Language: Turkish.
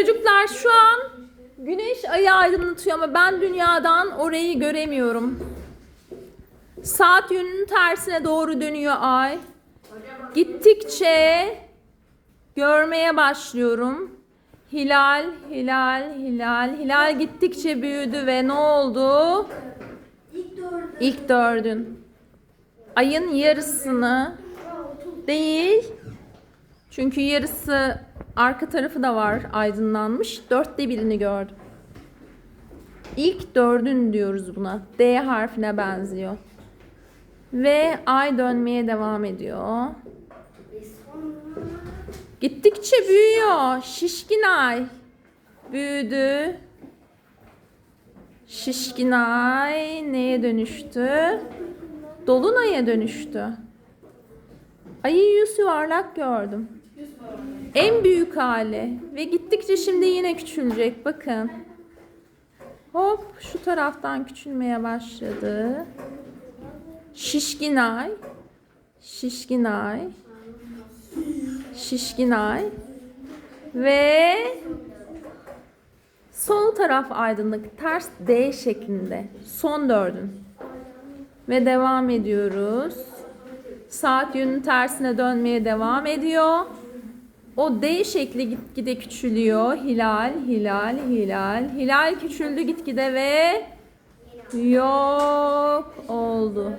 Çocuklar şu an güneş ayı aydınlatıyor ama ben dünyadan orayı göremiyorum. Saat yönünün tersine doğru dönüyor ay. Gittikçe görmeye başlıyorum. Hilal, hilal, hilal. Hilal gittikçe büyüdü ve ne oldu? İlk dördün. Ayın yarısını değil. Çünkü yarısı arka tarafı da var aydınlanmış. Dörtte birini gördüm. İlk dördün diyoruz buna. D harfine benziyor. Ve ay dönmeye devam ediyor. Gittikçe büyüyor. Şişkin ay. Büyüdü. Şişkin ay neye dönüştü? Dolunay'a dönüştü. Ayı yüz yuvarlak gördüm. En büyük hali. Ve gittikçe şimdi yine küçülecek. Bakın. Hop şu taraftan küçülmeye başladı. Şişkin ay. Şişkin ay. Şişkin ay. Ve sol taraf aydınlık. Ters D şeklinde. Son dördün. Ve devam ediyoruz. Saat yönünün tersine dönmeye devam ediyor. O D şekli gitgide küçülüyor. Hilal, hilal, hilal. Hilal küçüldü gitgide ve yok oldu.